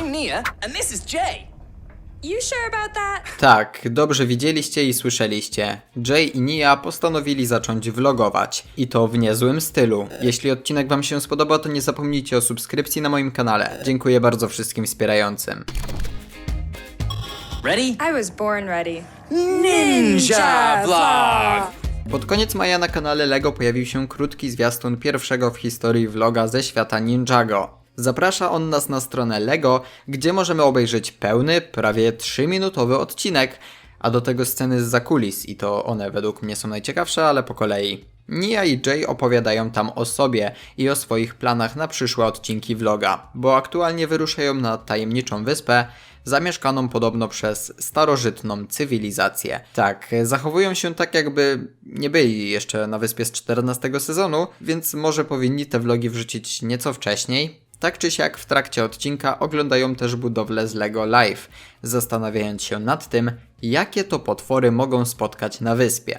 I'm Nia, and this is Jay. You sure about that? Tak, dobrze widzieliście i słyszeliście. Jay i Nia postanowili zacząć vlogować. I to w niezłym stylu. Jeśli odcinek Wam się spodobał, to nie zapomnijcie o subskrypcji na moim kanale. Dziękuję bardzo wszystkim wspierającym. Ready? I was born ready. Ninja vlog! Pod koniec maja na kanale LEGO pojawił się krótki zwiastun pierwszego w historii vloga ze świata Ninjago. Zaprasza on nas na stronę LEGO, gdzie możemy obejrzeć pełny, prawie 3-minutowy odcinek, a do tego sceny z zakulis i to one według mnie są najciekawsze, ale po kolei. Nia i Jay opowiadają tam o sobie i o swoich planach na przyszłe odcinki vloga, bo aktualnie wyruszają na tajemniczą wyspę, zamieszkaną podobno przez starożytną cywilizację. Tak, zachowują się tak jakby nie byli jeszcze na wyspie z 14 sezonu, więc może powinni te vlogi wrzucić nieco wcześniej. Tak czy siak w trakcie odcinka oglądają też budowlę z LEGO Live, zastanawiając się nad tym, jakie to potwory mogą spotkać na wyspie.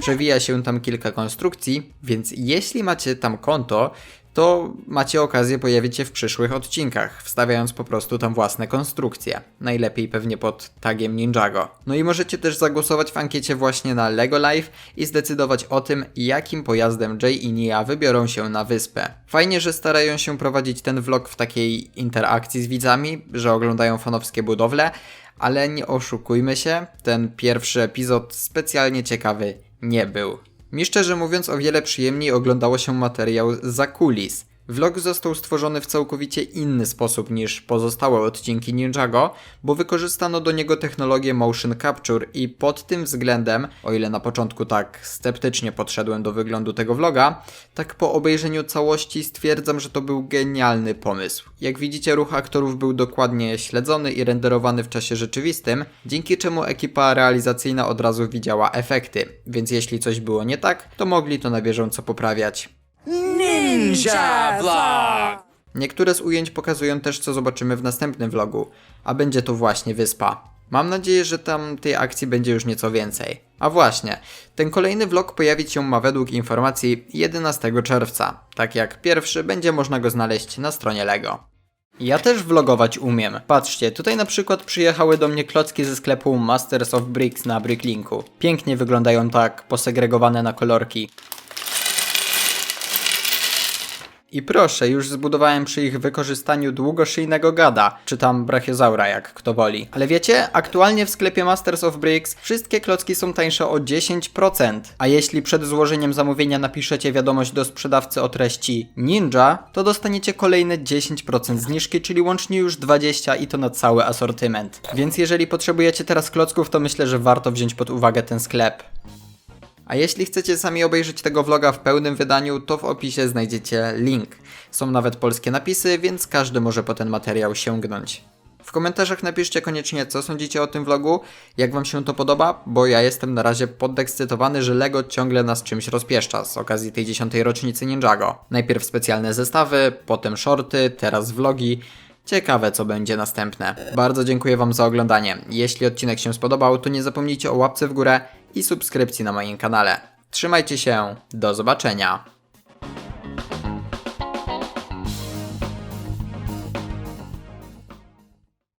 Przewija się tam kilka konstrukcji, więc jeśli macie tam konto, to macie okazję pojawić się w przyszłych odcinkach, wstawiając po prostu tam własne konstrukcje. Najlepiej pewnie pod tagiem Ninjago. No i możecie też zagłosować w ankiecie właśnie na LEGO Live i zdecydować o tym, jakim pojazdem Jay i Nia wybiorą się na wyspę. Fajnie, że starają się prowadzić ten vlog w takiej interakcji z widzami, że oglądają fanowskie budowle, ale nie oszukujmy się, ten pierwszy epizod specjalnie ciekawy nie był. Mi szczerze mówiąc o wiele przyjemniej oglądało się materiał za kulis. Vlog został stworzony w całkowicie inny sposób niż pozostałe odcinki Ninjago, bo wykorzystano do niego technologię motion capture i pod tym względem, o ile na początku tak sceptycznie podszedłem do wyglądu tego vloga, tak po obejrzeniu całości stwierdzam, że to był genialny pomysł. Jak widzicie ruch aktorów był dokładnie śledzony i renderowany w czasie rzeczywistym, dzięki czemu ekipa realizacyjna od razu widziała efekty, więc jeśli coś było nie tak, to mogli to na bieżąco poprawiać. Ninja vlog! Niektóre z ujęć pokazują też, co zobaczymy w następnym vlogu, a będzie to właśnie wyspa. Mam nadzieję, że tam tej akcji będzie już nieco więcej. A właśnie, ten kolejny vlog pojawić się ma według informacji 11 czerwca. Tak jak pierwszy, będzie można go znaleźć na stronie LEGO. Ja też vlogować umiem. Patrzcie, tutaj na przykład przyjechały do mnie klocki ze sklepu Masters of Bricks na Bricklinku. Pięknie wyglądają tak, posegregowane na kolorki. I proszę, już zbudowałem przy ich wykorzystaniu długoszyjnego gada, czy tam brachiozaura, jak kto woli. Ale wiecie, aktualnie w sklepie Masters of Bricks wszystkie klocki są tańsze o 10%. A jeśli przed złożeniem zamówienia napiszecie wiadomość do sprzedawcy o treści Ninja, to dostaniecie kolejne 10% zniżki, czyli łącznie już 20 i to na cały asortyment. Więc jeżeli potrzebujecie teraz klocków, to myślę, że warto wziąć pod uwagę ten sklep. A jeśli chcecie sami obejrzeć tego vloga w pełnym wydaniu, to w opisie znajdziecie link. Są nawet polskie napisy, więc każdy może po ten materiał sięgnąć. W komentarzach napiszcie koniecznie, co sądzicie o tym vlogu, jak wam się to podoba, bo ja jestem na razie podekscytowany, że LEGO ciągle nas czymś rozpieszcza z okazji tej dziesiątej rocznicy Ninjago. Najpierw specjalne zestawy, potem shorty, teraz vlogi. Ciekawe, co będzie następne. Bardzo dziękuję Wam za oglądanie. Jeśli odcinek się spodobał, to nie zapomnijcie o łapce w górę i subskrypcji na moim kanale. Trzymajcie się, do zobaczenia.